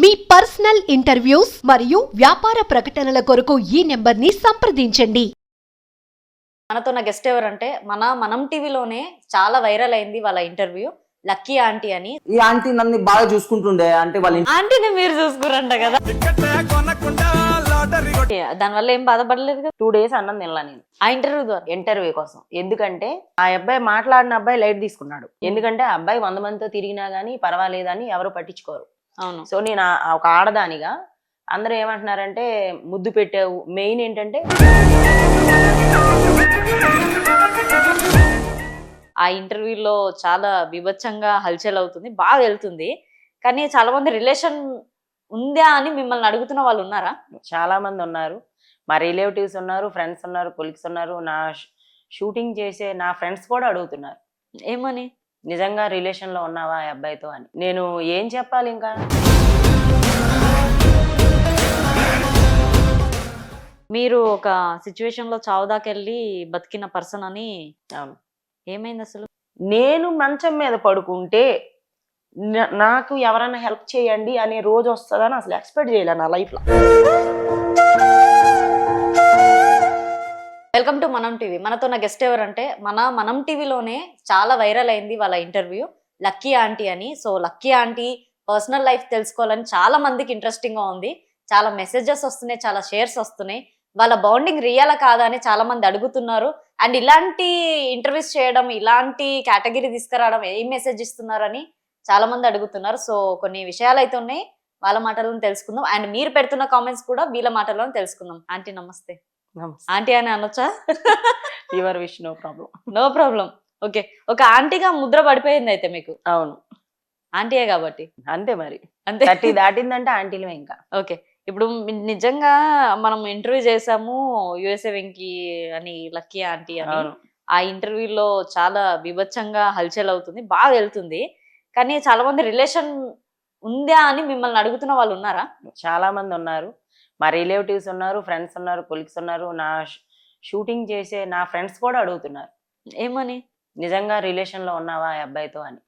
మీ personal interviews మరియు వ్యాపార ప్రకటనల కొరకు ఈ నెంబర్ని సంప్రదించండి. మనతో నా గెస్ట్ ఎవరంటే మన మనం టీవీలోనే చాలా వైరల్ అయింది వాళ్ళ ఇంటర్వ్యూ లక్కీ ఆంటీ అని. ఈ ఆంటీ నన్ను బాగా చూసుకుంటుండే అంటే వాళ్ళ ఇంటి ఆంటీని మీరు చూసుకురంట కదా. దానివల్ల ఏం బాధపడలేదు కదా? టూ డేస్ అన్నం తినలా నేను. ఆ ఇంటర్వ్యూ ద్వారా. ఇంటర్వ్యూ కోసం. ఎందుకంటే ఆ అబ్బాయి మాట్లాడిన అబ్బాయి లైట్ తీసుకున్నాడు. ఎందుకంటే ఆ అబ్బాయి వంద మందితో తిరిగినా గానీ పర్వాలేదని ఎవరు పట్టించుకోరు. సో నేను ఒక ఆడదానిగా అందరూ ఏమంటున్నారంటే ముద్దు పెట్టావు. మెయిన్ ఏంటంటే ఆ ఇంటర్వ్యూలో చాలా విభత్సంగా హల్చల్ అవుతుంది బాగా వెళ్తుంది. కానీ చాలా మంది రిలేషన్ ఉందా అని మిమ్మల్ని అడుగుతున్న వాళ్ళు ఉన్నారా? చాలా మంది ఉన్నారు. మా రిలేటివ్స్ ఉన్నారు ఫ్రెండ్స్ ఉన్నారు కొలిక్స్ ఉన్నారు. నా షూటింగ్ చేసే నా ఫ్రెండ్స్ కూడా అడుగుతున్నారు. ఏమని? నిజంగా రిలేషన్లో ఉన్నావా ఆ అబ్బాయితో అని. నేను ఏం చెప్పాలి ఇంకా? మీరు ఒక సిచ్యువేషన్లో చావు దాకా వెళ్ళి బతికిన పర్సన్ అని అవును. ఏమైంది అసలు? నేను మంచం మీద పడుకుంటే నా- నాకు ఎవరైనా హెల్ప్ చేయండి అనే రోజు వస్తుందని అసలు ఎక్స్పెక్ట్ చేయలే నా లైఫ్ వెల్కమ్ టు మనం టీవీ. మనతో నా గెస్ట్ ఎవరంటే మన మనం టీవీలోనే చాలా వైరల్ అయింది వాళ్ళ ఇంటర్వ్యూ. లక్కీ ఆంటీ అని. So lucky aunty personal life తెలుసుకోవాలని చాలా మందికి ఇంట్రెస్టింగ్గా ఉంది. చాలా మెసేజెస్ వస్తున్నాయి చాలా షేర్స్ వస్తున్నాయి. వాళ్ళ బాండింగ్ రియలా కాదా అని చాలా మంది అడుగుతున్నారు. అండ్ ఇలాంటి ఇంటర్వ్యూస్ చేయడం ఇలాంటి కేటగిరీ తీసుకురావడం ఏం మెసేజ్ ఇస్తున్నారని చాలా మంది అడుగుతున్నారు. సో కొన్ని విషయాలు అయితే ఉన్నాయి. వాళ్ళ మాటలను తెలుసుకుందాం. అండ్ మీరు పెడుతున్న కామెంట్స్ కూడా వీళ్ళ మాటలను తెలుసుకుందాం. ఆంటీ నమస్తే. ఆంటీ అని అనొచ్చా? Your wish no problem no problem okay ఒక ఆంటీగా ముద్ర పడిపోయింది అయితే మీకు? అవును. ఆంటీయే కాబట్టి? అంతే మరి. అంతే. థర్టీ దాటిందంటే ఆంటీలమే ఇంకా. ఓకే ఇప్పుడు నిజంగా మనం ఇంటర్వ్యూ చేసాము యుఎస్ఏ వెంకి అని లక్కీ ఆంటీ అని. ఆ ఇంటర్వ్యూలో చాలా విభత్సంగా హల్చల్ అవుతుంది బాగా వెళ్తుంది. కానీ చాలా మంది రిలేషన్ ఉందా అని మిమ్మల్ని అడుగుతున్న వాళ్ళు ఉన్నారా? చాలా మంది ఉన్నారు. మా రిలేటివ్స్ ఉన్నారు ఫ్రెండ్స్ ఉన్నారు కొలిక్స్ ఉన్నారు. నా షూటింగ్ చేసే నా ఫ్రెండ్స్ కూడా అడుగుతున్నారు. ఏమని? నిజంగా రిలేషన్లో ఉన్నావా ఆ అబ్బాయితో అని.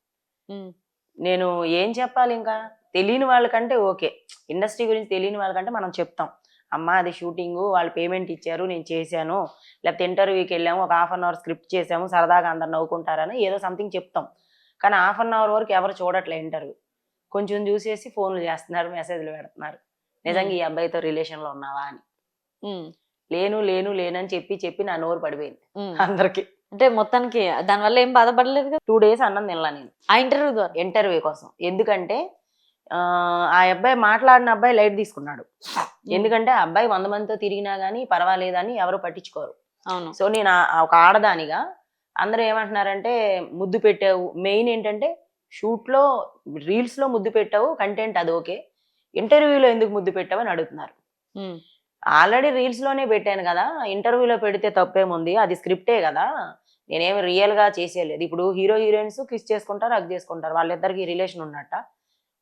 నేను ఏం చెప్పాలి ఇంకా? తెలియని వాళ్ళకంటే ఓకే. ఇండస్ట్రీ గురించి తెలియని వాళ్ళకంటే మనం చెప్తాం. అమ్మా అది షూటింగ్ వాళ్ళు పేమెంట్ ఇచ్చారు నేను చేశాను. లేకపోతే ఇంటర్వ్యూకి వెళ్ళాము ఒక హాఫ్ అన్ అవర్ స్క్రిప్ట్ చేసాము సరదాగా అందరు నవ్వుకుంటారని ఏదో సంథింగ్ చెప్తాం. కానీ హాఫ్ అన్ అవర్ వరకు ఎవరు చూడట్లే ఇంటర్వ్యూ. కొంచెం చూసేసి ఫోన్లు చేస్తున్నారు మెసేజ్లు పెడుతున్నారు. నిజంగా ఈ అబ్బాయితో relation లో ఉన్నావా అని. లేను లేను లేనని చెప్పి చెప్పి నా నోరు పడిపోయింది. అందరికి. అంటే మొత్తానికి దానివల్ల ఏం బాధపడలేదు కదా? టూ డేస్ అన్నం తినలా నేను. ఆ ఇంటర్వ్యూ ద్వారా? ఇంటర్వ్యూ కోసం. ఎందుకంటే ఆ, అబ్బాయి మాట్లాడిన అబ్బాయి లైట్ తీసుకున్నాడు. ఎందుకంటే ఆ అబ్బాయి వంద మందితో తిరిగినా గానీ పర్వాలేదని ఎవరు పట్టించుకోరు. అవును. సో నేను ఒక ఆడదానిగా అందరూ ఏమంటున్నారంటే ముద్దు పెట్టావు. మెయిన్ ఏంటంటే షూట్లో రీల్స్లో ముద్దు పెట్టావు కంటెంట్ అది ఓకే. ఇంటర్వ్యూలో ఎందుకు ముద్దు పెట్టావు అని అడుగుతున్నారు ఆల్రెడీ రీల్స్లోనే పెట్టాను కదా ఇంటర్వ్యూలో పెడితే తప్పేముంది? అది స్క్రిప్టే కదా నేనేమి రియల్గా చేసేయలేదు. ఇప్పుడు హీరో హీరోయిన్స్ కిస్ చేసుకుంటారు అగ్ చేసుకుంటారు వాళ్ళిద్దరికి రిలేషన్ ఉన్నట్ట.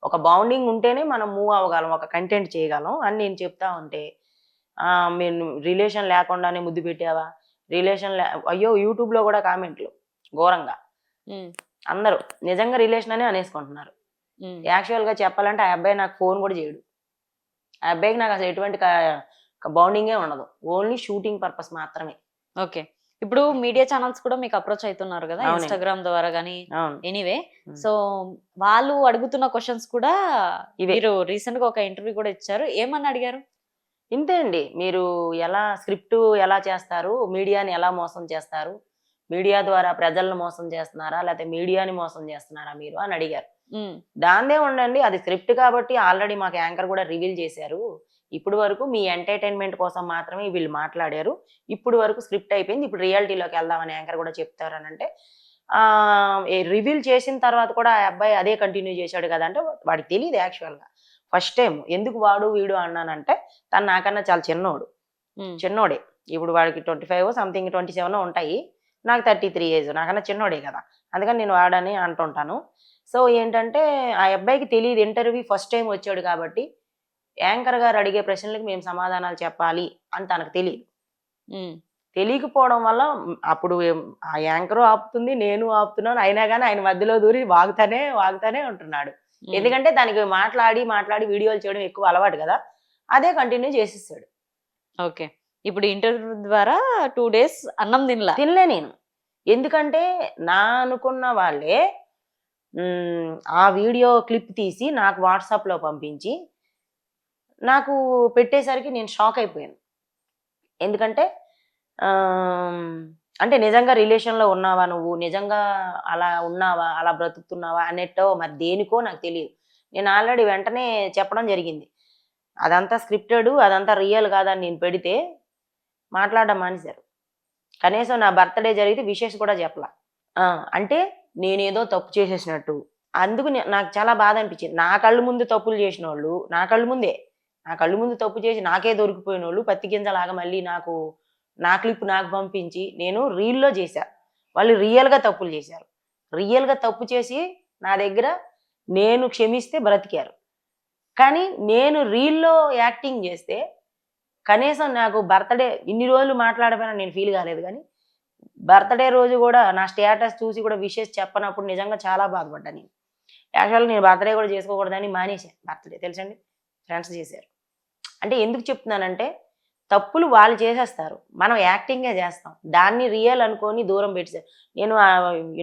ఒక బౌండింగ్ ఉంటేనే మనం మూవ్ అవ్వగలం ఒక కంటెంట్ చేయగలం అని నేను చెప్తా ఉంటే ఆ, మీరు రిలేషన్ లేకుండానే ముద్దు పెట్టావా? రిలేషన్ అయ్యో యూట్యూబ్లో కూడా కామెంట్లు ఘోరంగా. అందరూ నిజంగా రిలేషన్ అనే అనేసుకుంటున్నారు. ఉమ్. యాక్చువల్గా చెప్పాలంటే ఆ అబ్బాయి నాకు ఫోన్ కూడా చేయడు. ఆ అబ్బాయికి నాకు అసలు ఎటువంటి బౌండింగే ఉండదు. ఓన్లీ షూటింగ్ పర్పస్ మాత్రమే. ఓకే. ఇప్పుడు మీడియా ఛానల్స్ కూడా మీకు అప్రోచ్ అవుతున్నారు కదా. ఇన్స్టాగ్రామ్ ద్వారా కానీ ఎనీవే. సో వాళ్ళు అడుగుతున్న క్వశ్చన్స్ కూడా. మీరు రీసెంట్గా ఒక ఇంటర్వ్యూ కూడా ఇచ్చారు. ఏమని అడిగారు? ఇంతే అండి. మీరు ఎలా స్క్రిప్ట్ ఎలా చేస్తారు? మీడియాని ఎలా మోసం చేస్తారు? మీడియా ద్వారా ప్రజలను మోసం చేస్తున్నారా? లేకపోతే మీడియాని మోసం చేస్తున్నారా మీరు? అని అడిగారు. దాందే ఉండండి. అది స్క్రిప్ట్ కాబట్టి ఆల్రెడీ మాకు యాంకర్ కూడా రివీల్ చేశారు. ఇప్పుడు వరకు మీ ఎంటర్టైన్మెంట్ కోసం మాత్రమే వీళ్ళు మాట్లాడారు. ఇప్పుడు వరకు స్క్రిప్ట్ అయిపోయింది. ఇప్పుడు రియాలిటీలోకి వెళ్దామని యాంకర్ కూడా చెప్తారు అని అంటే రివీల్ చేసిన తర్వాత కూడా ఆ అబ్బాయి అదే కంటిన్యూ చేశాడు కదా అంటే వాడికి తెలియదు యాక్చువల్గా. ఫస్ట్ టైం ఎందుకు వాడు వీడు అన్నానంటే తను నాకన్నా చాలా చిన్నోడు. చిన్నోడే. ఇప్పుడు వాడికి twenty five something twenty seven ఉంటాయి. నాకు థర్టీ త్రీ ఏజ్ నాకన్నా చిన్నోడే కదా. అందుకని నేను వాడని అంటుంటాను. సో ఏంటంటే ఆ అబ్బాయికి తెలియదు ఇంటర్వ్యూ ఫస్ట్ టైం వచ్చాడు కాబట్టి యాంకర్ గారు అడిగే ప్రశ్నలకు మేము సమాధానాలు చెప్పాలి అని తనకు తెలియదు తెలియకపోవడం వల్ల అప్పుడు ఆ యాంకర్ ఆపుతుంది నేను ఆపుతున్నాను అయినా కానీ ఆయన మధ్యలో దూరి వాగుతానే వాగుతానే ఉంటున్నాడు. ఎందుకంటే దానికి మాట్లాడి మాట్లాడి వీడియోలు చేయడం ఎక్కువ అలవాటు కదా. అదే కంటిన్యూ చేసేస్తాడు. ఓకే. ఇప్పుడు ఇంటర్వ్యూ ద్వారా టూ డేస్ అన్నం తినలా? తినలే నేను. ఎందుకంటే నా అనుకున్న వాళ్ళే ఆ వీడియో క్లిప్ తీసి నాకు వాట్సాప్లో పంపించి నాకు పెట్టేసరికి నేను షాక్ అయిపోయాను. ఎందుకంటే అంటే నిజంగా రిలేషన్లో ఉన్నావా నువ్వు? నిజంగా అలా ఉన్నావా? అలా బ్రతుకుతున్నావా? అనేట్టో మరి దేనికో నాకు తెలియదు. నేను ఆల్రెడీ వెంటనే చెప్పడం జరిగింది. అదంతా స్క్రిప్టెడ్ అదంతా రియల్ కాదని నేను పెడితే మాట్లాడడం మానేశారు. కనీసం నా బర్త్డే జరిగితే విషెస్ కూడా చెప్పలా. అంటే నేనేదో తప్పు చేసేసినట్టు. అందుకు నాకు చాలా బాధ అనిపించింది. నా కళ్ళు ముందు తప్పులు చేసిన వాళ్ళు నా కళ్ళు ముందే. నా కళ్ళు ముందు తప్పు చేసి నాకే దొరికిపోయిన వాళ్ళు పత్తి గింజలాగా మళ్ళీ నాకు నా క్లిప్ నాకు పంపించి నేను రీల్లో చేశా. వాళ్ళు రియల్గా తప్పులు చేశారు. రియల్గా తప్పు చేసి నా దగ్గర నేను క్షమిస్తే బ్రతికారు. కానీ నేను రీల్లో యాక్టింగ్ చేస్తే కనీసం నాకు బర్త్డే ఇన్ని రోజులు మాట్లాడపోయినా నేను ఫీల్ కాలేదు. కానీ బర్త్డే రోజు కూడా నా స్టేటస్ చూసి కూడా విషెస్ చెప్పనప్పుడు నిజంగా చాలా బాధపడ్డా నేను. యాక్చువల్గా నేను బర్త్డే కూడా చేసుకోకూడదని మానేశాను బర్త్డే తెలుసండి? ఫ్రెండ్స్ చేశారు. అంటే ఎందుకు చెప్తున్నానంటే తప్పులు వాళ్ళు చేసేస్తారు. మనం యాక్టింగే చేస్తాం. దాన్ని రియల్ అనుకొని దూరం పెట్టేసారు నేను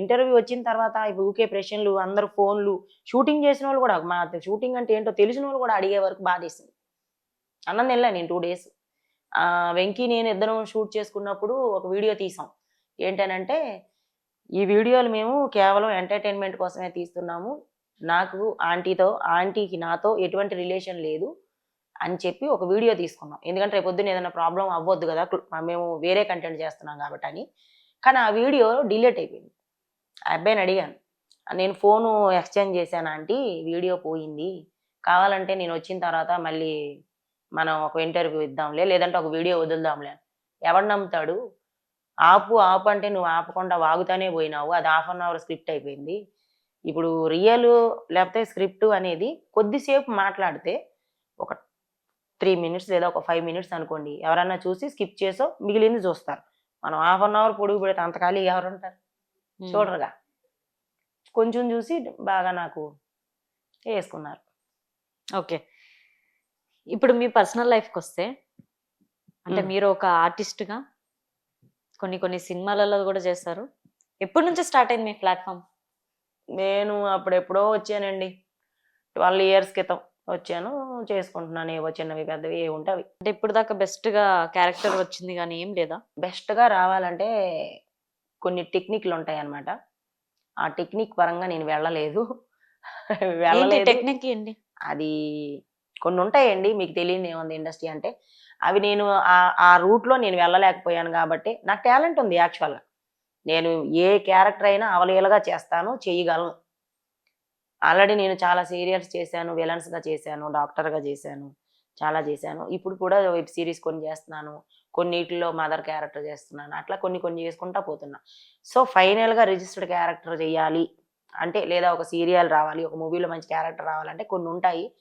ఇంటర్వ్యూ వచ్చిన తర్వాత ఇప్పుడు ఊకే ప్రశ్నలు అందరు ఫోన్లు షూటింగ్ చేసిన వాళ్ళు కూడా మా షూటింగ్ అంటే ఏంటో తెలిసిన వాళ్ళు కూడా అడిగే వరకు బాధేసింది. అన్నం తినలే నేను టూ డేస్ వెంకీ నేను ఇద్దరం షూట్ చేసుకున్నప్పుడు ఒక వీడియో తీసాం. ఏంటనంటే ఈ వీడియోలు మేము కేవలం ఎంటర్టైన్మెంట్ కోసమే తీస్తున్నాము. నాకు ఆంటీతో ఆంటీకి నాతో ఎటువంటి రిలేషన్ లేదు అని చెప్పి ఒక వీడియో తీసుకున్నాం. ఎందుకంటే రేపు పొద్దున్న ఏదైనా ప్రాబ్లం అవ్వద్దు కదా మేము వేరే కంటెంట్ చేస్తున్నాం కాబట్టి అని. కానీ ఆ వీడియో డిలీట్ అయిపోయింది. ఆ అబ్బాయిని అడిగాను. నేను ఫోను ఎక్స్చేంజ్ చేశాను ఆంటీ వీడియో పోయింది. కావాలంటే నేను వచ్చిన తర్వాత మళ్ళీ మనం ఒక ఇంటర్వ్యూ ఇద్దాంలే లేదంటే ఒక వీడియో వదులుదాంలే. ఎవడు నమ్ముతాడు? ఆపు ఆపు అంటే నువ్వు ఆపకుండా వాగుతానే పోయినావు. అది హాఫ్ అన్ అవర్ స్క్రిప్ట్ అయిపోయింది. ఇప్పుడు రియల్ లేకపోతే స్క్రిప్ట్ అనేది కొద్దిసేపు మాట్లాడితే ఒక త్రీ మినిట్స్ లేదా ఒక ఫైవ్ మినిట్స్ అనుకోండి. ఎవరన్నా చూసి స్కిప్ చేసో మిగిలింది చూస్తారు. మనం హాఫ్ అన్ అవర్ పొడుగు పెడితే అంత ఖాళీ ఎవరు ఉంటారు? చూడరుగా. కొంచెం చూసి బాగా నాకు వేసుకున్నారు. ఓకే. ఇప్పుడు మీ పర్సనల్ లైఫ్కి వస్తే అంటే. మీరు ఒక artist గా కొన్ని కొన్ని సినిమాలలో కూడా చేస్తారు. ఎప్పటి నుంచి స్టార్ట్ అయింది మీ ప్లాట్ఫామ్? నేను అప్పుడెప్పుడో వచ్చానండి. ట్వెల్వ్ ఇయర్స్ క్రితం వచ్చాను. చేసుకుంటున్నాను. ఏవో చిన్నవి పెద్దవి ఏ ఉంటే అవి. అంటే ఇప్పుడు దాకా best గా క్యారెక్టర్ వచ్చింది కానీ ఏం లేదా? బెస్ట్గా రావాలంటే కొన్ని టెక్నిక్లు ఉంటాయి అన్నమాట ఆ టెక్నిక్ పరంగా నేను వెళ్ళలేదు. వెళ్ళలేదు. టెక్నిక్ ఏంటి? అది కొన్ని ఉంటాయండి మీకు తెలియని ఏముంది ఇండస్ట్రీ అంటే. అవి నేను ఆ- ఆ రూట్లో నేను వెళ్ళలేకపోయాను కాబట్టి నాకు టాలెంట్ ఉంది యాక్చువల్గా. నేను ఏ క్యారెక్టర్ అయినా అవలీలగా చేస్తాను చేయగలను. ఆల్రెడీ నేను చాలా సీరియల్స్ చేశాను విలన్స్గా చేశాను డాక్టర్గా చేశాను చాలా చేశాను. ఇప్పుడు కూడా వెబ్ సిరీస్ కొన్ని చేస్తున్నాను కొన్నిటిలో మదర్ క్యారెక్టర్ చేస్తున్నాను అట్లా కొన్ని కొన్ని చేసుకుంటా పోతున్నా. సో ఫైనల్గా రిజిస్టర్డ్ క్యారెక్టర్ చేయాలి అంటే లేదా ఒక సీరియల్ రావాలి ఒక మూవీలో మంచి క్యారెక్టర్ రావాలంటే కొన్ని ఉంటాయి.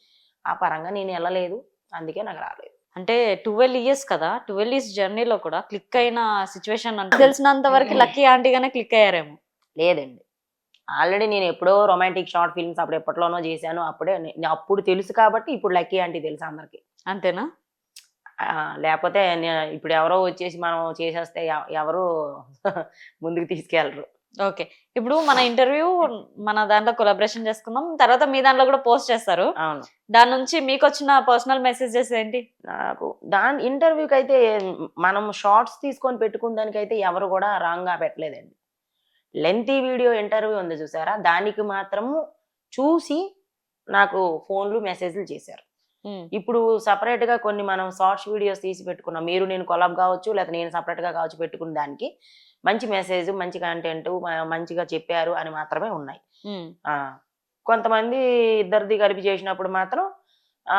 ఆ పరంగా నేను వెళ్ళలేదు. అందుకే నాకు రాలేదు. అంటే ట్వెల్వ్ ఇయర్స్ కదా? ట్వెల్వ్ ఇయర్స్ జర్నీలో కూడా క్లిక్ అయిన సిచ్యువేషన్ అంటే తెలిసినంత వరకు లక్కీ ఆంటీగానే క్లిక్ అయ్యారేమో. లేదండి. ఆల్రెడీ నేను ఎప్పుడో రొమాంటిక్ షార్ట్ ఫిల్మ్స్ అప్పుడు ఎప్పట్లోనో చేశాను. అప్పుడే అప్పుడు తెలుసు కాబట్టి ఇప్పుడు లక్కీ ఆంటీ తెలుసు అందరికి. అంతేనా? లేకపోతే ఇప్పుడు ఎవరో వచ్చేసి మనం చేసేస్తే ఎవ- ఎవరు ముందుకు తీసుకెళ్ళరు. ఓకే. ఇప్పుడు మన ఇంటర్వ్యూ మన దాంట్లో కొలాబరేషన్ చేసుకుందాం. తర్వాత మీ దాంట్లో కూడా పోస్ట్ చేస్తారు. అవును. దాని నుంచి మీకు వచ్చిన పర్సనల్ మెసేజెస్ ఏంటి? నాకు దాని ఇంటర్వ్యూకి అయితే మనం షార్ట్స్ తీసుకొని పెట్టుకున్న దానికైతే ఎవరు కూడా రాంగ్గా పెట్టలేదండి. లెంతీ వీడియో ఇంటర్వ్యూ ఉంది చూసారా? దానికి మాత్రము చూసి నాకు ఫోన్లు మెసేజ్లు చేశారు. ఇప్పుడు separate గా కొన్ని మనం షార్ట్స్ వీడియోస్ తీసి పెట్టుకున్నాం. మీరు నేను కొలాబ్ కావచ్చు లేదా నేను separate గా కావచ్చు పెట్టుకున్న దానికి మంచి మెసేజ్ మంచి కంటెంట్ మంచిగా చెప్పారు అని మాత్రమే ఉన్నాయి. కొంతమంది ఇద్దరిది కలిపి చేసినప్పుడు మాత్రం ఆ,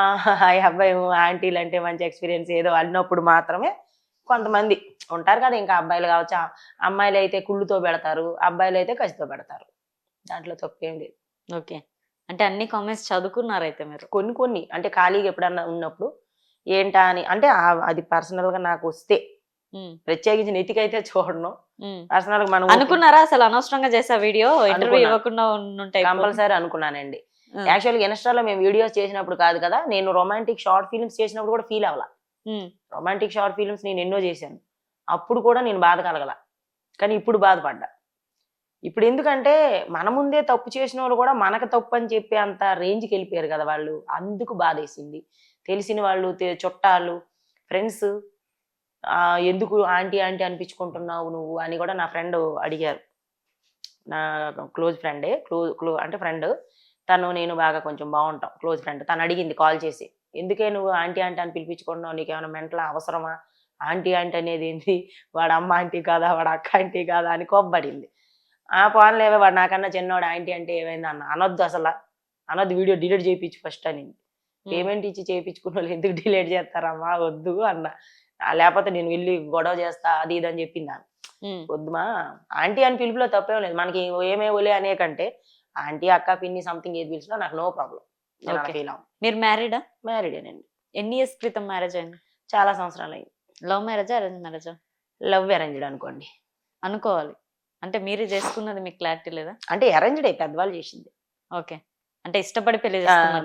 అబ్బాయి ఆంటీలు అంటే మంచి ఎక్స్పీరియన్స్ ఏదో అన్నప్పుడు మాత్రమే కొంతమంది ఉంటారు కదా ఇంకా అబ్బాయిలు కావచ్చు. అమ్మాయిలు అయితే కుళ్ళుతో పెడతారు అబ్బాయిలు అయితే కసితో పెడతారు. దాంట్లో తప్పేం లేదు. ఓకే. అంటే అన్ని కామెంట్స్ చదువుకున్నారు అయితే మీరు? కొన్ని కొన్ని. అంటే ఖాళీగా ఎప్పుడన్నా ఉన్నప్పుడు ఏంటా అని అంటే అది personal గా నాకు వస్తే ప్రత్యేకించి నెతికైతే చూడను. ఉమ్. పర్సనల్గా మనం అనుకున్నారా? అసలు అనవసరంగా చేసా వీడియో ఇంటర్వ్యూ. ఇవ్వకుండా ఉంటాయి కంపల్సరీ అనుకున్నానండి. యాక్చువల్గా ఇన్స్టాలో మేము వీడియోస్ చేసినప్పుడు కాదు కదా నేను రొమాంటిక్ షార్ట్ ఫిల్మ్స్ చేసినప్పుడు కూడా ఫీల్ అవ్వాల. రొమాంటిక్ షార్ట్ ఫిల్మ్స్ నేను ఎన్నో చేశాను. అప్పుడు కూడా నేను బాధ కలగల. కానీ ఇప్పుడు బాధపడ్డా. ఇప్పుడు ఎందుకంటే మన ముందే తప్పు చేసిన వాళ్ళు కూడా మనకు తప్పు అని చెప్పి అంత రేంజ్కి వెళ్ళిపోయారు కదా వాళ్ళు. అందుకు బాధేసింది. తెలిసిన వాళ్ళు చుట్టాలు ఫ్రెండ్స్ ఎందుకు ఆంటీ ఆంటీ అనిపించుకుంటున్నావు నువ్వు అని కూడా నా ఫ్రెండ్ అడిగారు. నా క్లోజ్ ఫ్రెండే క్లోజ్ క్లో అంటే ఫ్రెండ్ తను నేను బాగా కొంచెం బాగుంటాం క్లోజ్ ఫ్రెండ్. తను అడిగింది కాల్ చేసి ఎందుకే నువ్వు ఆంటీ ఆంటీ అని పిలిపించుకుంటున్నావు? నీకు ఏమైనా మెంటల్ అవసరమా? ఆంటీ ఆంటీ అనేది ఏంటి వాడు అమ్మ ఆంటీ కాదా? వాడు అక్క ఆంటీ కాదా? అని కోప్పడింది ఆ పోన్లేవే వాడు నాకన్నా చిన్నవాడు ఆంటీ అంటే ఏమైంది అన్న అనొద్దు అసలు. అనొద్దు వీడియో డిలీట్ చేయించు ఫస్ట్ అని పేమెంట్ ఇచ్చి చేయించుకున్న వాళ్ళు ఎందుకు డిలీట్ చేస్తారమ్మా? వద్దు అన్న. లేకపోతే నేను వెళ్ళి గొడవ చేస్తా అది ఇది అని చెప్పింది ఆమె. వద్దుమా? ఆంటీ అని పిలుపులో తప్పేం లేదు. మనకి ఏమే ఒలే అనే కంటే ఆంటీ అక్క పిన్ని సంథింగ్ ఏది పిలిచినా నాకు నో ప్రాబ్లం. ఫీల్ మీరు మ్యారీడా మ్యారీడేనండి ఎన్ని ఇయర్స్ క్రితం మ్యారేజ్ అయింది? చాలా సంవత్సరాలు అయింది లవ్ మ్యారేజా అరేంజ్ మ్యారేజా లవ్ అరేంజ్డ్ అనుకోండి. అనుకోవాలి. అంటే మీరు చేసుకున్నది మీకు క్లారిటీ లేదా? అంటే అరేంజ్డ్ పెద్దవాళ్ళు చేసింది. ఓకే అంటే ఇష్టపడి పెళ్ళి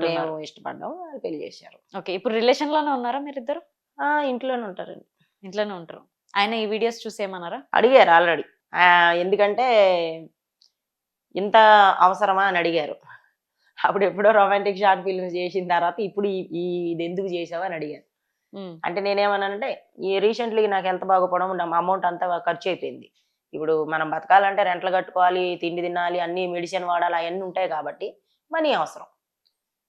మేము ఇష్టపడ్డాం వాళ్ళు పెళ్ళి చేశారు. ఓకే ఇప్పుడు రిలేషన్లోనే ఉన్నారా మీరిద్దరు? ఆ ఇంట్లోనే ఉంటారండి. ఇంట్లోనే ఉంటారు. ఆయన ఈ వీడియోస్ చూసి ఏమన్నారా? అడిగారు ఆల్రెడీ. ఎందుకంటే ఇంత అవసరమా అని అడిగారు. అప్పుడు ఎప్పుడో రొమాంటిక్ షార్ట్ ఫిల్మ్స్ చేసిన తర్వాత ఇప్పుడు ఈ- ఈ ఇది ఎందుకు చేసావు అని అడిగారు. ఉమ్, అంటే నేనేమన్నానంటే ఈ రీసెంట్లీ నాకు హెల్త్ బాగోపోవడం నా అమౌంట్ అంతా ఖర్చు అయిపోయింది. ఇప్పుడు మనం బతకాలంటే రెంట్లు కట్టుకోవాలి తిండి తినాలి అన్ని మెడిసిన్ వాడాలి అవన్నీ ఉంటాయి కాబట్టి మనీ అవసరం.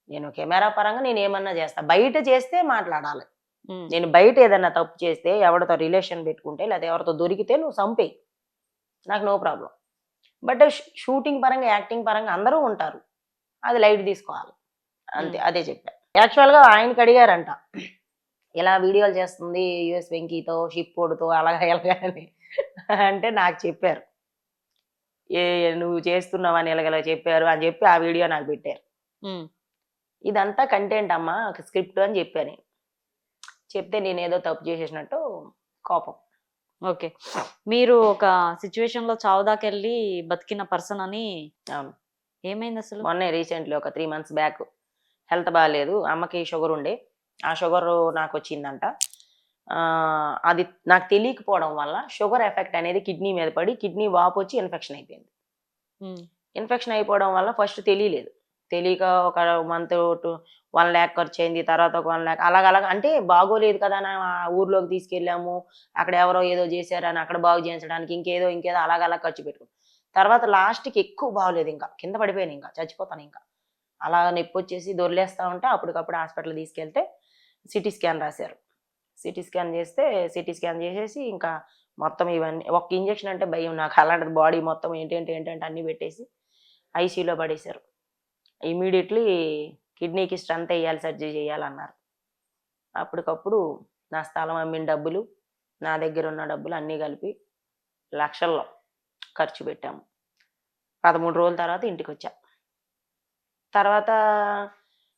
నేను కెమెరా పరంగా నేను ఏమన్నా చేస్తా. బయట చేస్తే మాట్లాడాలి. నేను బయట ఏదన్నా తప్పు చేస్తే ఎవరితో రిలేషన్ పెట్టుకుంటే లేదా ఎవరితో దొరికితే నువ్వు చంపేయి నాకు నో ప్రాబ్లం. బట్ షూటింగ్ పరంగా యాక్టింగ్ పరంగా అందరూ ఉంటారు. అది లైట్ తీసుకోవాలి. అంతే అదే చెప్పా. యాక్చువల్గా ఆయనకి అడిగారంట ఇలా వీడియోలు చేస్తుంది యుఎస్ వెంకీతో షిప్ కోడ్తో అలాగా ఎలాగా అని. అంటే నాకు చెప్పారు. ఏ నువ్వు చేస్తున్నావని ఎలాగలా చెప్పారు అని చెప్పి ఆ వీడియో నాకు పెట్టారు. ఇదంతా కంటెంట్ అమ్మా స్క్రిప్ట్ అని చెప్పాను నేను. చెప్తే నేను ఏదో తప్పు చేసేసినట్టు కోపం. ఓకే. మీరు ఒక సిచ్యువేషన్లో చావు దాకా వెళ్ళి బతికిన పర్సన్ అని ఏమైంది అసలు? మొన్నే రీసెంట్లీ ఒక త్రీ మంత్స్ బ్యాక్ హెల్త్ బాగాలేదు. అమ్మకి షుగర్ ఉండే. ఆ షుగర్ నాకు వచ్చిందంట. అది నాకు తెలియకపోవడం వల్ల షుగర్ ఎఫెక్ట్ అనేది కిడ్నీ మీద పడి కిడ్నీ వాపు వచ్చి ఇన్ఫెక్షన్ అయిపోయింది. ఇన్ఫెక్షన్ అయిపోవడం వల్ల ఫస్ట్ తెలియలేదు. తెలియక ఒక మంత్ టూ వన్ ల్యాక్ ఖర్చు అయింది తర్వాత ఒక వన్ ల్యాక్ అలాగ అలాగ. అంటే బాగోలేదు కదా అని ఆ ఊర్లోకి తీసుకెళ్ళాము అక్కడ ఎవరో ఏదో చేశారని అక్కడ బాగు చేయించడానికి ఇంకేదో ఇంకేదో అలాగ అలా ఖర్చు పెట్టుకున్నాం. తర్వాత లాస్ట్కి ఎక్కువ బాగోలేదు ఇంకా. కింద పడిపోయాను ఇంకా చచ్చిపోతాను ఇంకా. అలా నొప్పి వచ్చేసి దొరిలేస్తూ ఉంటే అప్పటికప్పుడు హాస్పిటల్ తీసుకెళ్తే సిటీ స్కాన్ రాశారు. సిటీ స్కాన్ చేస్తే సిటీ స్కాన్ చేసేసి ఇంకా మొత్తం ఇవన్నీ ఒక్క ఇంజెక్షన్ అంటే భయం నాకు. అలాంటిది బాడీ మొత్తం ఏంటంటే ఏంటంటే అన్ని పెట్టేసి ఐసీయూలో పడేశారు. ఇమీడియట్లీ కిడ్నీకి స్ట్రెంత్ వేయాలి సర్జరీ చేయాలన్నారు. అప్పటికప్పుడు నా స్థలం అమ్మిన డబ్బులు నా దగ్గర ఉన్న డబ్బులు అన్నీ కలిపి లక్షల్లో ఖర్చు పెట్టాము. పదమూడు రోజుల తర్వాత ఇంటికి వచ్చా తర్వాత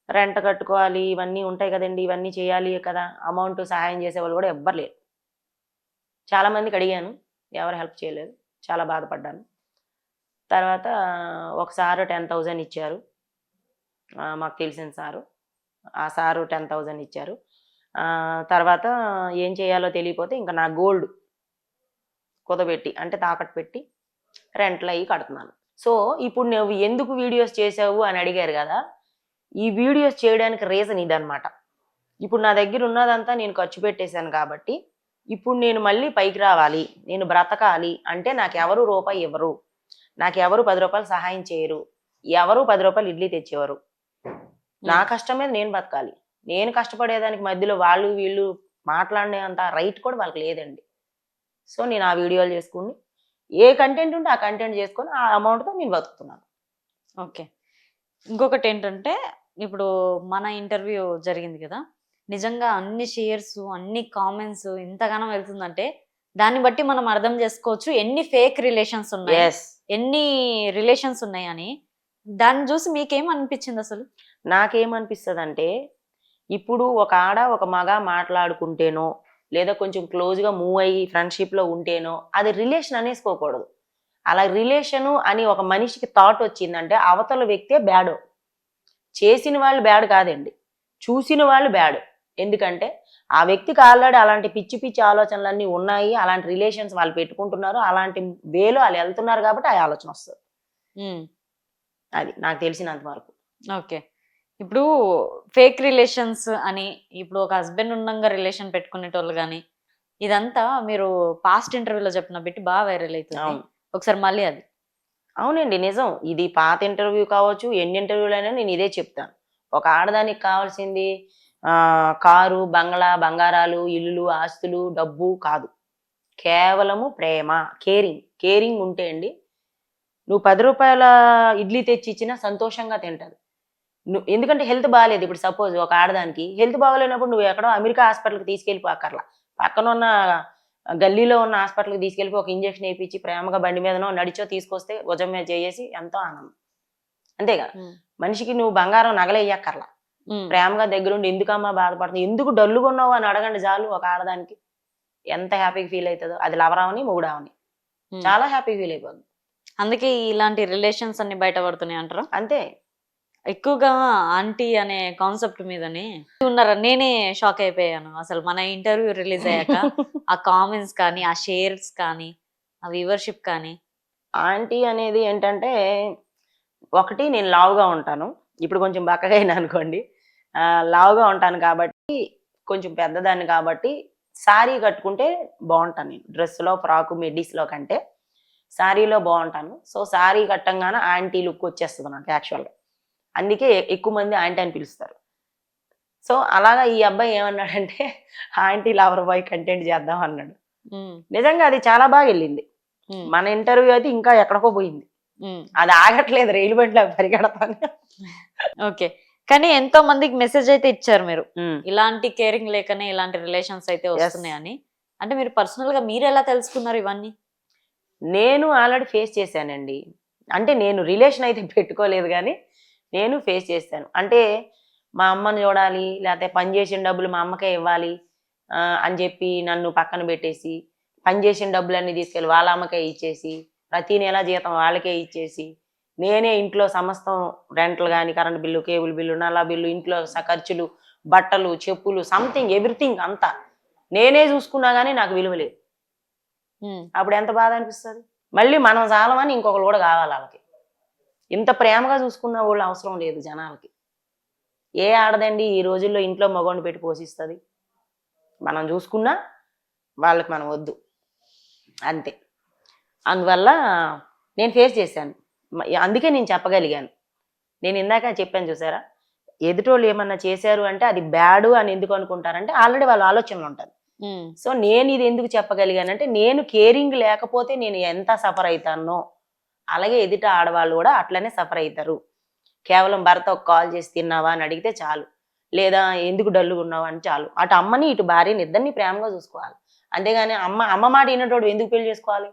రెంట్ కట్టుకోవాలి ఇవన్నీ ఉంటాయి కదండి ఇవన్నీ చేయాలి కదా అమౌంట్ సహాయం చేసే వాళ్ళు కూడా ఎవ్వరు లేరు. చాలా మందికి అడిగాను ఎవరు హెల్ప్ చేయలేదు చాలా బాధపడ్డాను. తర్వాత ఒకసారి టెన్ థౌజండ్ ఇచ్చారు. మాకు తెలిసిన సారు. ఆ సారు టెన్ థౌజండ్ ఇచ్చారు. తర్వాత ఏం చేయాలో తెలియపోతే ఇంకా నా గోల్డ్ కుదబెట్టి అంటే తాకట్టు పెట్టి రెంట్లు అయ్యి కడుతున్నాను. సో ఇప్పుడు నువ్వు ఎందుకు వీడియోస్ చేసావు అని అడిగారు కదా ఈ వీడియోస్ చేయడానికి రీజన్ ఇదనమాట ఇప్పుడు నా దగ్గర ఉన్నదంతా నేను ఖర్చు పెట్టేశాను కాబట్టి ఇప్పుడు నేను మళ్ళీ పైకి రావాలి నేను బ్రతకాలి అంటే నాకు ఎవరు రూపాయి ఇవ్వరు. నాకు ఎవరు పది రూపాయలు సహాయం చేయరు. ఎవరు పది రూపాయలు ఇడ్లీ తెచ్చేవారు. నా కష్టం మీద నేను బతకాలి. నేను కష్టపడేదానికి మధ్యలో వాళ్ళు వీళ్ళు మాట్లాడే అంత రైట్ కూడా వాళ్ళకి లేదండి. సో నేను ఆ వీడియోలు చేసుకుని ఏ కంటెంట్ ఉంటే ఆ కంటెంట్ చేసుకొని ఆ అమౌంట్తో నేను బతుకుతున్నాను. ఓకే. ఇంకొకటి ఏంటంటే ఇప్పుడు మన ఇంటర్వ్యూ జరిగింది కదా నిజంగా అన్ని షేర్స్ అన్ని కామెంట్స్ ఇంతగానో వెళ్తుందంటే దాన్ని బట్టి మనం అర్థం చేసుకోవచ్చు ఎన్ని ఫేక్ రిలేషన్స్ ఉన్నాయి ఎన్ని రిలేషన్స్ ఉన్నాయి అని దాన్ని చూసి మీకేం అనిపించింది అసలు? నాకేమనిపిస్తుంది అంటే ఇప్పుడు ఒక ఆడ ఒక మగ మాట్లాడుకుంటేనో లేదా కొంచెం క్లోజ్గా మూవ్ అయ్యి ఫ్రెండ్షిప్లో ఉంటేనో అది రిలేషన్ అనేసుకోకూడదు. అలా రిలేషను అని ఒక మనిషికి థాట్ వచ్చిందంటే అవతల వ్యక్తే బ్యాడో. చేసిన వాళ్ళు బ్యాడ్ కాదండి. చూసిన వాళ్ళు బ్యాడ్. ఎందుకంటే ఆ వ్యక్తికి ఆల్రెడీ అలాంటి పిచ్చి పిచ్చి ఆలోచనలన్నీ ఉన్నాయి అలాంటి రిలేషన్స్ వాళ్ళు పెట్టుకుంటున్నారు అలాంటి వేలో వాళ్ళు వెళ్తున్నారు కాబట్టి ఆ ఆలోచన వస్తుంది. అది నాకు తెలిసినంత వరకు. ఓకే. ఇప్పుడు ఫేక్ రిలేషన్స్ అని ఇప్పుడు ఒక హస్బెండ్ ఉండగా రిలేషన్ పెట్టుకునేటోళ్ళు కానీ ఇదంతా మీరు పాస్ట్ ఇంటర్వ్యూలో చెప్పిన బిట్టి బాగా వైరల్ అవుతుంది ఒకసారి మళ్ళీ అది. అవునండి నిజం. ఇది పాత ఇంటర్వ్యూ కావచ్చు ఎన్ని ఇంటర్వ్యూలు అయినా నేను ఇదే చెప్తాను. ఒక ఆడదానికి కావాల్సింది ఆ, కారు బంగ్లా బంగారాలు ఇల్లులు ఆస్తులు డబ్బు కాదు. కేవలము ప్రేమ కేరింగ్ కేరింగ్ ఉంటే అండి నువ్వు పది రూపాయల ఇడ్లీ తెచ్చి ఇచ్చినా సంతోషంగా తింటారు నువ్వు ఎందుకంటే హెల్త్ బాగాలేదు ఇప్పుడు సపోజ్ ఒక ఆడదానికి హెల్త్ బాగాలేనప్పుడు నువ్వు ఎక్కడో అమెరికా హాస్పిటల్కి తీసుకెళ్ళిపోకర్లా పక్కన ఉన్న గల్లీలో ఉన్న హాస్పిటల్కి తీసుకెళ్ళి ఒక ఇంజక్షన్ వేయించి ప్రేమగా బండి మీదనో నడిచో తీసుకొస్తే భుజం మీద చేసి ఎంతో ఆనందం. అంతే కదా? ఉమ్, మనిషికి నువ్వు బంగారం నగలేయక్కర్లా ఉమ్, ప్రేమగా దగ్గరుండి ఎందుకమ్మా బాధపడుతుంది ఎందుకు డల్లుగా ఉన్నావు అని అడగండి చాలు ఒక ఆడదానికి. ఎంత హ్యాపీగా ఫీల్ అవుతుందో అది లవరావని మొగుడావని ఉమ్. చాలా హ్యాపీగా ఫీల్ అయిపోతుంది అందుకే ఇలాంటి రిలేషన్స్ అన్ని బయటపడుతున్నాయి అంటారా అంతే. ఎక్కువగా ఆంటీ అనే కాన్సెప్ట్ మీదనే ఉన్నారా? నేనే షాక్ అయిపోయాను. అసలు మన ఇంటర్వ్యూ రిలీజ్ అయ్యాక ఆ కామెంట్స్ కానీ ఆ షేర్స్ కానీ ఆ వ్యూవర్షిప్ కానీ. ఆంటీ అనేది ఏంటంటే ఒకటి నేను లావుగా ఉంటాను. ఇప్పుడు కొంచెం బక్కగా అయినా అనుకోండి. లావుగా ఉంటాను కాబట్టి కొంచెం పెద్దదాన్ని కాబట్టి శారీ కట్టుకుంటే బాగుంటాను నేను. డ్రెస్లో ఫ్రాకు మిడ్డీస్లో కంటే శారీలో బాగుంటాను. సో శారీ కట్టంగానే ఆంటీ లుక్ వచ్చేస్తుంది నాకు యాక్చువల్గా. అందుకే ఎక్కువ మంది ఆంటీ అని పిలుస్తారు. సో అలాగా ఈ అబ్బాయి ఏమన్నాడంటే ఆంటీ లవర్ బాయ్ కంటెంట్ చేద్దాం అన్నాడు. నిజంగా అది చాలా బాగా వెళ్ళింది. మన ఇంటర్వ్యూ అయితే ఇంకా ఎక్కడికో పోయింది. అది ఆగట్లేదు రైలు బండిలో పరిగెడతాను. ఓకే. కానీ ఎంతో మందికి మెసేజ్ అయితే ఇచ్చారు మీరు. ఇలాంటి కేరింగ్ లేకనే ఇలాంటి రిలేషన్స్ అయితే వస్తున్నాయని. అంటే మీరు పర్సనల్గా మీరు ఎలా తెలుసుకున్నారు ఇవన్నీ? నేను ఆల్రెడీ ఫేస్ చేశానండి. అంటే నేను రిలేషన్ అయితే పెట్టుకోలేదు కానీ నేను ఫేస్ చేశాను అంటే మా అమ్మని చూడాలి లేకపోతే పని చేసిన డబ్బులు మా అమ్మకే ఇవ్వాలి అని చెప్పి నన్ను పక్కన పెట్టేసి పని చేసిన డబ్బులన్నీ తీసుకెళ్ళి వాళ్ళ అమ్మకే ఇచ్చేసి ప్రతి నెల జీతం వాళ్ళకే ఇచ్చేసి నేనే ఇంట్లో సమస్తం రెంట్లు కానీ కరెంట్ బిల్లు కేబుల్ బిల్లు నల్లా బిల్లు ఇంట్లో ఖర్చులు బట్టలు చెప్పులు సంథింగ్ ఎవ్రీథింగ్ అంతా నేనే చూసుకున్నా కానీ నాకు విలువ లేదు. ఉమ్, అప్పుడు ఎంత బాధ అనిపిస్తుంది? మళ్ళీ మనం చాలమని ఇంకొకరు కూడా కావాలి వాళ్ళకి. ఇంత ప్రేమగా చూసుకున్న వాళ్ళు అవసరం లేదు జనాలకి. ఏ ఆడదండి ఈ రోజుల్లో ఇంట్లో మగవాడిని పెట్టి పోషిస్తుంది? మనం చూసుకున్నా వాళ్ళకి మనం వద్దు. అంతే. అందువల్ల నేను ఫేస్ చేశాను. అందుకే నేను చెప్పగలిగాను. నేను ఇందాక చెప్పాను చూసారా? ఎదుటోళ్ళు ఏమన్నా చేశారు అంటే అది బ్యాడు అని ఎందుకు అనుకుంటారంటే ఆల్రెడీ వాళ్ళ ఆలోచనలు ఉమ్, సో నేను ఇది ఎందుకు చెప్పగలిగానంటే నేను కేరింగ్ లేకపోతే నేను ఎంత సఫర్ అవుతానో అలాగే ఎదుట ఆడవాళ్ళు కూడా అట్లనే సఫర్ అవుతారు కేవలం భర్త ఒక కాల్ చేసి తిన్నావా అని అడిగితే చాలు. లేదా ఎందుకు డల్లుగా ఉన్నావా అని చాలు. అటు అమ్మని ఇటు భార్యని ఇద్దరిని ప్రేమగా చూసుకోవాలి. అంతేగాని అమ్మ అమ్మ మాట వినటోడు ఎందుకు పెళ్ళి చేసుకోవాలి?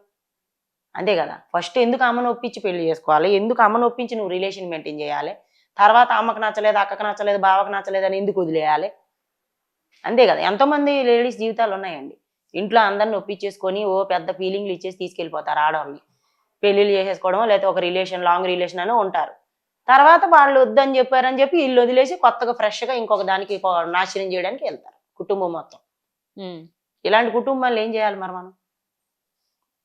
అంతే కదా. ఫస్ట్ ఎందుకు అమ్మను ఒప్పించి పెళ్ళి చేసుకోవాలి? ఎందుకు అమ్మను ఒప్పించి నువ్వు రిలేషన్ మెయింటైన్ చేయాలి? తర్వాత అమ్మకు నచ్చలేదు అక్కకు నచ్చలేదు బావకు నచ్చలేదు అని ఎందుకు వదిలేయాలి? అంతే కదా. ఎంతోమంది లేడీస్ జీవితాలు ఉన్నాయండి. ఇంట్లో అందరిని ఒప్పించేసుకొని ఓ పెద్ద ఫీలింగ్లు ఇచ్చేసి తీసుకెళ్ళిపోతారు ఆడవాళ్ళని. పెళ్ళిళ్ళు చేసేసుకోవడం లేకపోతే ఒక రిలేషన్ లాంగ్ రిలేషన్ అని ఉంటారు. తర్వాత వాళ్ళు వద్దని చెప్పారని చెప్పి ఇల్లు వదిలేసి కొత్తగా ఫ్రెష్గా ఇంకొక దానికి నాశనం చేయడానికి వెళ్తారు కుటుంబం మొత్తం. ఇలాంటి కుటుంబాలు ఏం చేయాలి మరి మనం?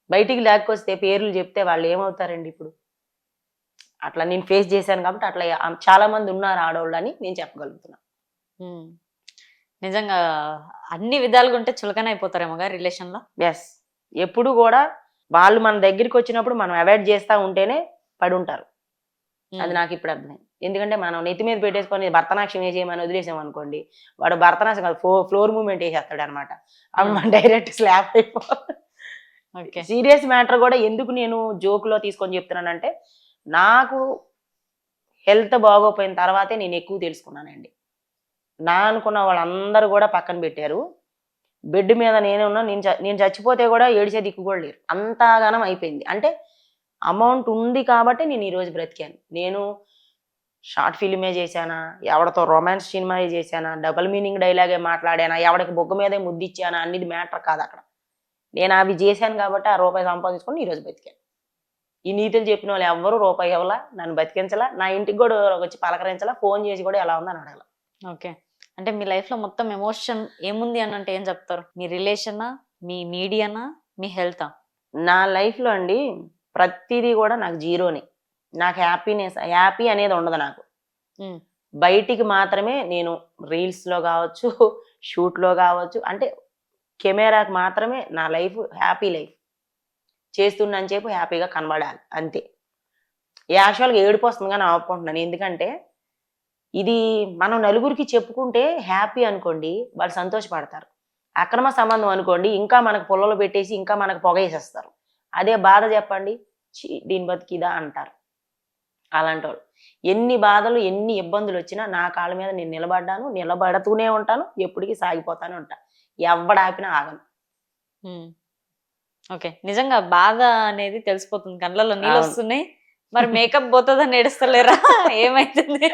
బయటికి లేకొస్తే పేర్లు చెప్తే వాళ్ళు ఏమవుతారండి ఇప్పుడు? అట్లా నేను ఫేస్ చేశాను కాబట్టి అట్లా చాలా మంది ఉన్నారు ఆడవాళ్ళు అని నేను చెప్పగలుగుతున్నాను ఉమ్. నిజంగా అన్ని విధాలుగా ఉంటే చులకన అయిపోతారేమో రిలేషన్లో? ఎస్ ఎప్పుడు కూడా వాళ్ళు మన దగ్గరికి వచ్చినప్పుడు మనం అవాయిడ్ చేస్తూ ఉంటేనే పడి ఉంటారు అది నాకు ఇప్పుడు అర్థమైంది. ఎందుకంటే మనం నెత్తి మీద పెట్టేసుకొని భర్తనాక్షం వేసేయమని వదిలేసాం అనుకోండి వాడు భర్తనాక్షం కాదు ఫ్లో ఫ్లోర్ మూమెంట్ వేసేస్తాడు అనమాట. అప్పుడు మనం డైరెక్ట్ స్లాప్ అయిపో ఓకే. సీరియస్ మ్యాటర్ కూడా ఎందుకు నేను జోకులో తీసుకొని చెప్తున్నానంటే నాకు హెల్త్ బాగోపోయిన తర్వాతే నేను ఎక్కువ తెలుసుకున్నానండి. నా అనుకున్న వాళ్ళందరూ కూడా పక్కన పెట్టారు. బెడ్ మీద నేనే ఉన్నా నేను నేను చచ్చిపోతే కూడా ఏడిచే దిక్కు కూడా లేరు. అంతగానం అయిపోయింది. అంటే అమౌంట్ ఉంది కాబట్టి నేను ఈరోజు బ్రతికాను. నేను షార్ట్ ఫిల్మే చేశానా ఎవరితో రొమాన్స్ సినిమా చేశానా డబుల్ మీనింగ్ డైలాగే మాట్లాడానా ఎవడికి బొగ్గ మీదే ముద్దిచ్చానా అనేది మ్యాటర్ కాదు అక్కడ. నేను అవి చేశాను కాబట్టి ఆ రూపాయి సంపాదించుకొని ఈరోజు బతికాను ఈ నీతులు చెప్పిన వాళ్ళు ఎవ్వరూ రూపాయి ఇవ్వలా నన్ను బతికించలా నా ఇంటికి కూడా వచ్చి పలకరించలా ఫోన్ చేసి కూడా ఎలా ఉందని అడగల. ఓకే. అంటే మీ లైఫ్లో మొత్తం ఎమోషన్ ఏముంది అని అంటే ఏం చెప్తారు? మీ రిలేషనా మీ మీడియానా మీ హెల్తా నా లైఫ్లో అండి ప్రతిదీ కూడా నాకు జీరోనే నాకు హ్యాపీనెస్ హ్యాపీ అనేది ఉండదు నాకు. బయటికి మాత్రమే నేను రీల్స్లో కావచ్చు షూట్లో కావచ్చు అంటే కెమెరాకి మాత్రమే నా లైఫ్ హ్యాపీ లైఫ్ చేస్తున్నాను చెప్పు హ్యాపీగా కనబడాలి అంతే. యాక్చువల్గా ఏడుపు వస్తుంది కానీ ఆపుకుంటున్నాను. ఎందుకంటే ఇది మనం నలుగురికి చెప్పుకుంటే హ్యాపీ అనుకోండి వాళ్ళు సంతోషపడతారు. అక్రమ సంబంధం అనుకోండి ఇంకా మనకు పొలంలో పెట్టేసి ఇంకా మనకు పొగ వేసేస్తారు అదే బాధ చెప్పండి "ఛీ, దీని బతికిదా అంటారు. అలాంటి వాళ్ళు ఎన్ని బాధలు ఎన్ని ఇబ్బందులు వచ్చినా నా కాళ్ళ మీద నేను నిలబడ్డాను నిలబడుతూనే ఉంటాను ఎప్పటికీ సాగిపోతానే ఉంటా. ఎవడాపినా ఆగను. ఓకే. నిజంగా బాధ అనేది తెలిసిపోతుంది. కళ్ళలో నీళ్ళు. వస్తున్నాయి. మరి మేకప్ పోతుందని ఏడుస్తలేరా ఏమైతుంది?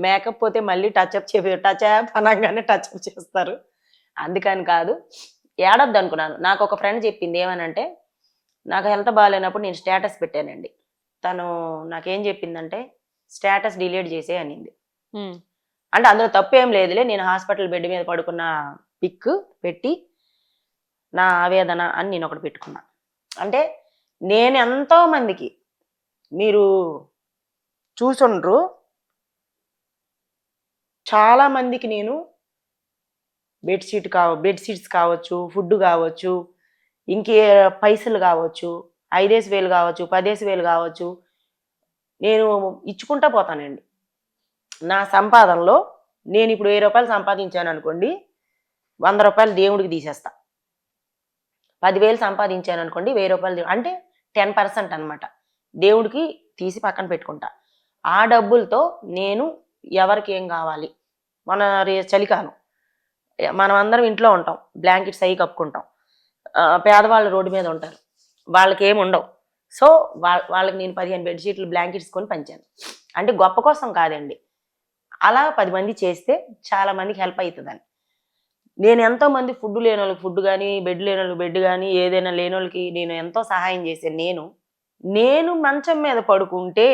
మేకప్ పోతే మళ్ళీ టచ్అప్ చెప్పి టచ్ అప్ అనగానే టచ్అప్ చేస్తారు. అందుకని కాదు. ఏడొద్దు అనుకున్నాను. నాకు ఒక ఫ్రెండ్ చెప్పింది ఏమనంటే నాకు హెల్త్ బాగాలేనప్పుడు నేను స్టేటస్ పెట్టానండి. తను నాకేం చెప్పిందంటే స్టేటస్ డిలీట్ చేసే అనింది. అంటే అందులో తప్పు ఏం లేదులే నేను హాస్పిటల్ బెడ్ మీద పడుకున్న పిక్ పెట్టి నా ఆవేదన అని నేను ఒకటి పెట్టుకున్నా. అంటే నేను ఎంతో మందికి మీరు చూసుండ్రు. చాలా మందికి నేను బెడ్షీట్ కావ బెడ్షీట్స్ కావచ్చు ఫుడ్ కావచ్చు ఇంకే పైసలు కావచ్చు ఐదేసి వేలు కావచ్చు పదేసి వేలు కావచ్చు నేను ఇచ్చుకుంటా పోతానండి. నా సంపాదనలో నేను ఇప్పుడు వెయ్యి రూపాయలు సంపాదించాను అనుకోండి వంద రూపాయలు దేవుడికి తీసేస్తా. పదివేలు సంపాదించాను అనుకోండి వెయ్యి రూపాయలు అంటే టెన్ పర్సెంట్ అనమాట దేవుడికి తీసి పక్కన పెట్టుకుంటా. ఆ డబ్బులతో నేను ఎవరికి ఏం కావాలి? మన రే- చలికాలం. మనం అందరం ఇంట్లో ఉంటాం. బ్లాంకెట్స్ అవి కప్పుకుంటాం. పేదవాళ్ళు రోడ్డు మీద ఉంటారు. వాళ్ళకి ఏమి ఉండవు. సో వాళ్ళ వాళ్ళకి నేను పదిహేను బెడ్షీట్లు బ్లాంకెట్స్ కొని పంచాను. అంటే గొప్ప కోసం కాదండి. అలా పది మంది చేస్తే చాలా మందికి హెల్ప్ అవుతుందని నేను ఎంతో మంది ఫుడ్ లేని వాళ్ళకి ఫుడ్ కానీ బెడ్ లేని వాళ్ళకి బెడ్ కానీ ఏదైనా లేని వాళ్ళకి నేను ఎంతో సహాయం చేశాను నేను నేను మంచం మీద పడుకుంటే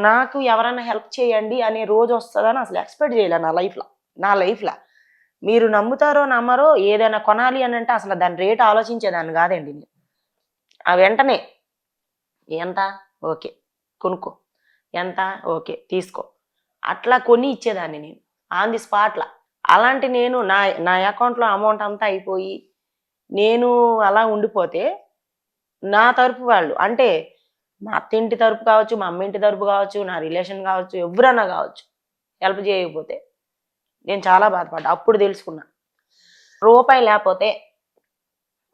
నాకు ఎవరైనా హెల్ప్ చేయండి అనే రోజు వస్తుందని అసలు ఎక్స్పెక్ట్ చేయలే నా లైఫ్లో నా లైఫ్లో. మీరు నమ్ముతారో నమ్మరో ఏదైనా కొనాలి అని అంటే అసలు దాని రేట్ ఆలోచించేదాన్ని కాదండి నేను. ఆ వెంటనే ఎంత? ఓకే కొనుక్కో. ఎంత? ఓకే తీసుకో. అట్లా కొని ఇచ్చేదాన్ని నేను ఆన్ ది స్పాట్లా. అలాంటి నేను నా నా అకౌంట్లో అమౌంట్ అంతా అయిపోయి నేను అలా ఉండిపోతే నా తరపు వాళ్ళు. అంటే మా అత్తింటి తరపు కావచ్చు మా అమ్మింటి తరపు కావచ్చు నా రిలేషన్ కావచ్చు ఎవరన్నా కావచ్చు హెల్ప్ చేయకపోతే నేను చాలా బాధపడ్డా. అప్పుడు తెలుసుకున్నా. రూపాయి లేకపోతే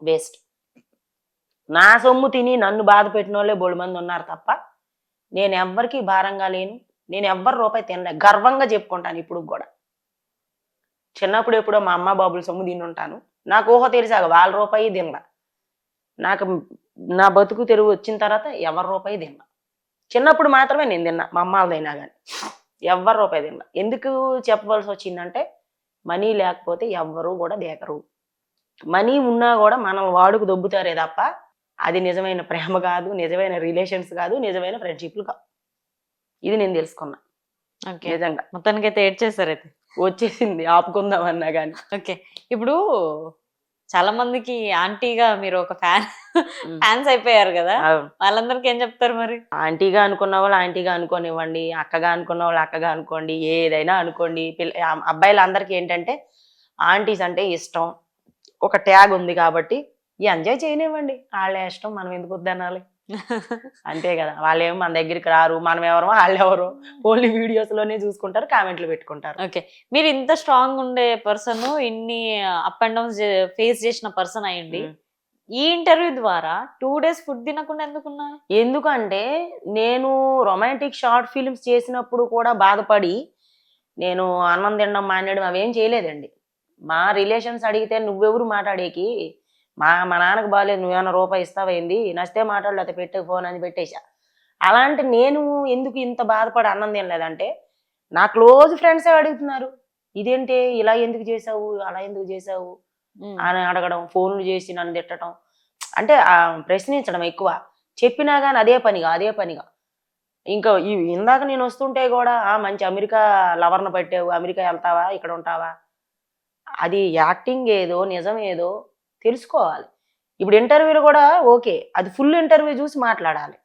వేస్ట్. నా సొమ్ము తిని నన్ను బాధ పెట్టిన వాళ్ళే బోడు మంది ఉన్నారు తప్ప నేను ఎవ్వరికి భారంగా లేను. నేను ఎవ్వరు రూపాయి తినలే. గర్వంగా చెప్పుకుంటాను ఇప్పుడు కూడా. చిన్నప్పుడు ఎప్పుడో మా అమ్మ బాబుల సొమ్ము తిని ఉంటాను నాకు ఊహ తెలిసాక వాళ్ళ రూపాయి తినలా. నాకు నా బతుకు తెరువు వచ్చిన తర్వాత ఎవరి రూపాయి తిన్నా. చిన్నప్పుడు మాత్రమే నేను తిన్నా మా అమ్మ వాళ్ళదైనా కానీ ఎవరి రూపాయి తిన్నా. ఎందుకు చెప్పవలసి వచ్చిందంటే మనీ లేకపోతే ఎవ్వరూ కూడా దేకరు. మనీ ఉన్నా కూడా మనం వాడుకు దొబ్బుతారే తప్ప అది నిజమైన ప్రేమ కాదు నిజమైన రిలేషన్స్ కాదు నిజమైన ఫ్రెండ్షిప్లు కాదు ఇది నేను తెలుసుకున్నా. నిజంగా. మొత్తానికి అయితే ఏడ్ చేశారు అయితే? వచ్చేసింది ఆపుకుందాం అన్నా కానీ ఓకే. ఇప్పుడు చాలా మందికి ఆంటీగా మీరు ఒక ఫ్యాన్. ఫ్యాన్స్ అయిపోయారు కదా. వాళ్ళందరికి ఏం చెప్తారు మరి? ఆంటీగా అనుకున్న వాళ్ళు ఆంటీగా అనుకోనివ్వండి అక్కగా అనుకున్న వాళ్ళు అక్కగా అనుకోండి ఏదైనా అనుకోండి. పిల్ల అబ్బాయిలందరికీ ఏంటంటే ఆంటీస్ అంటే ఇష్టం. ఒక ట్యాగ్ ఉంది కాబట్టి ఎంజాయ్ చేయనివ్వండి. వాళ్ళే ఇష్టం మనం ఎందుకు వద్దనాలి? అంతే కదా. వాళ్ళేమో మన దగ్గరికి రారు మనం ఎవరో వాళ్ళెవరో ఓన్లీ వీడియోస్లోనే చూసుకుంటారు కామెంట్లు పెట్టుకుంటారు. ఓకే. మీరు ఇంత స్ట్రాంగ్ ఉండే పర్సన్ ఇన్ని అప్ అండ్ డౌన్స్ ఫేస్ చేసిన పర్సన్ అయ్యండి. ఈ ఇంటర్వ్యూ ద్వారా టూ డేస్ ఫుడ్ తినకుండా ఎందుకున్నా? ఎందుకంటే నేను రొమాంటిక్ షార్ట్ ఫిల్మ్స్ చేసినప్పుడు కూడా బాధపడి నేను అన్నం తినడం మానేయడం అవేం చేయలేదండి. మా రిలేషన్స్ అడిగితే నువ్వెవరు మాట్లాడేకి? మా మా నాన్నకు బాగాలేదు నువ్వేమైనా రూపాయి ఇస్తావేంది నచ్చితే మాట్లాడలేకపోతే పెట్టే ఫోన్ అని పెట్టేశా. అలాంటి నేను ఎందుకు ఇంత బాధపడి అన్నం తినలేదంటే నా క్లోజ్ ఫ్రెండ్సే అడుగుతున్నారు? ఇదేంటి? ఇలా ఎందుకు చేసావు అలా ఎందుకు చేసావు. అని అడగడం ఫోన్లు చేసి నన్ను తిట్టడం. అంటే ప్రశ్నించడం ఎక్కువ. చెప్పినా కానీ అదే పనిగా అదే పనిగా. ఇంకా ఈ ఇందాక నేను వస్తుంటే కూడా "ఆ, మంచి అమెరికా లవర్ను పట్టావు అమెరికా వెళ్తావా? ఇక్కడ ఉంటావా? అది యాక్టింగ్ ఏదో నిజం ఏదో తెలుసుకోవాలి. ఇప్పుడు ఇంటర్వ్యూలు కూడా ఓకే అది ఫుల్ ఇంటర్వ్యూ చూసి మాట్లాడాలి.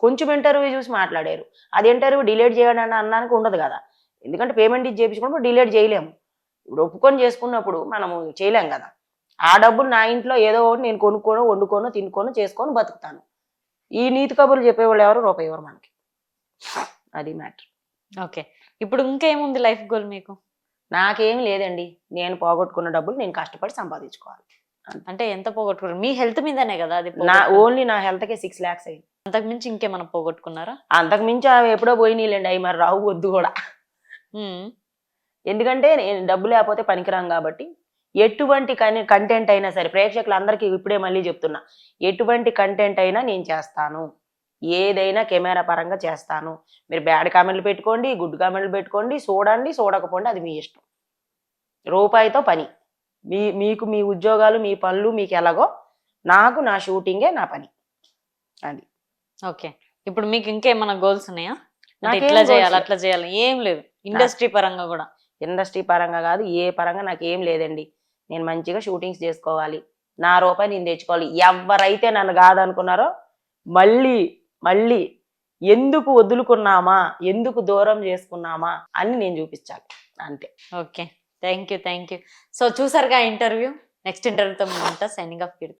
కొంచెం ఇంటర్వ్యూ చూసి మాట్లాడారు. అది ఇంటర్వ్యూ డిలేట్ చేయడం అని ఉండదు కదా. ఎందుకంటే పేమెంట్ ఇచ్చి చేయించుకున్నప్పుడు డిలేట్ చేయలేము. ఇప్పుడు ఒప్పుకొని చేసుకున్నప్పుడు మనము చేయలేం కదా. ఆ డబ్బులు నా ఇంట్లో ఏదో ఒకటి నేను కొనుక్కోను వండుకోను తినుకోను చేసుకొని బతుకుతాను. ఈ నీతి కబుర్లు చెప్పేవాళ్ళు ఎవరు? రూపాయి ఎవరు మనకి? అది మ్యాటర్. ఓకే. ఇప్పుడు ఇంకేముంది లైఫ్ గోల్ మీకు? నాకేం లేదండి. నేను పోగొట్టుకున్న డబ్బులు నేను కష్టపడి సంపాదించుకోవాలి. అంటే ఎంత పోగొట్టుకున్నారు? మీ హెల్త్ మీదనే కదా అది నా. ఓన్లీ నా హెల్త్కే సిక్స్ ల్యాక్స్ అయింది అంతకు మించి ఇంకేమైనా పోగొట్టుకున్నారా? అంతకు మించి అవి ఎప్పుడో పోయినాయిలేండి అవి మరి రావు వద్దు కూడా. ఎందుకంటే నేను డబ్బు లేకపోతే పనికిరాం కాబట్టి ఎటువంటి కంటెంట్ అయినా సరే ప్రేక్షకులందరికీ ఇప్పుడే మళ్ళీ చెప్తున్నా. ఎటువంటి కంటెంట్ అయినా నేను చేస్తాను. ఏదైనా కెమెరా పరంగా చేస్తాను. మీరు బ్యాడ్ కామెంట్లు పెట్టుకోండి గుడ్ కామెంట్లు పెట్టుకోండి చూడండి చూడకపోండి అది మీ ఇష్టం. రూపాయితో పని. మీ మీకు మీ ఉద్యోగాలు మీ పనులు మీకు ఎలాగో నాకు నా షూటింగే నా పని. అది. ఓకే. ఇప్పుడు మీకు ఇంకేమైనా గోల్స్ ఉన్నాయా? నాకేం ఇట్లా చేయాలి. అట్లా చేయాలి ఏం లేదు ఇండస్ట్రీ పరంగా కూడా. ఇండస్ట్రీ పరంగా కాదు ఏ పరంగా నాకు ఏం లేదండి. నేను మంచిగా షూటింగ్స్ చేసుకోవాలి. నా రూపాయి నేను తెచ్చుకోవాలి. ఎవరైతే నన్ను కాదనుకున్నారో మళ్ళీ మళ్ళీ ఎందుకు వదులుకున్నామా? ఎందుకు దూరం చేసుకున్నామా? అని నేను చూపించాలి అంతే. Okay. Thank you thank you so చూసారుగా ఇంటర్వ్యూ? నెక్స్ట్ ఇంటర్వ్యూతో ఉంటా. Signing off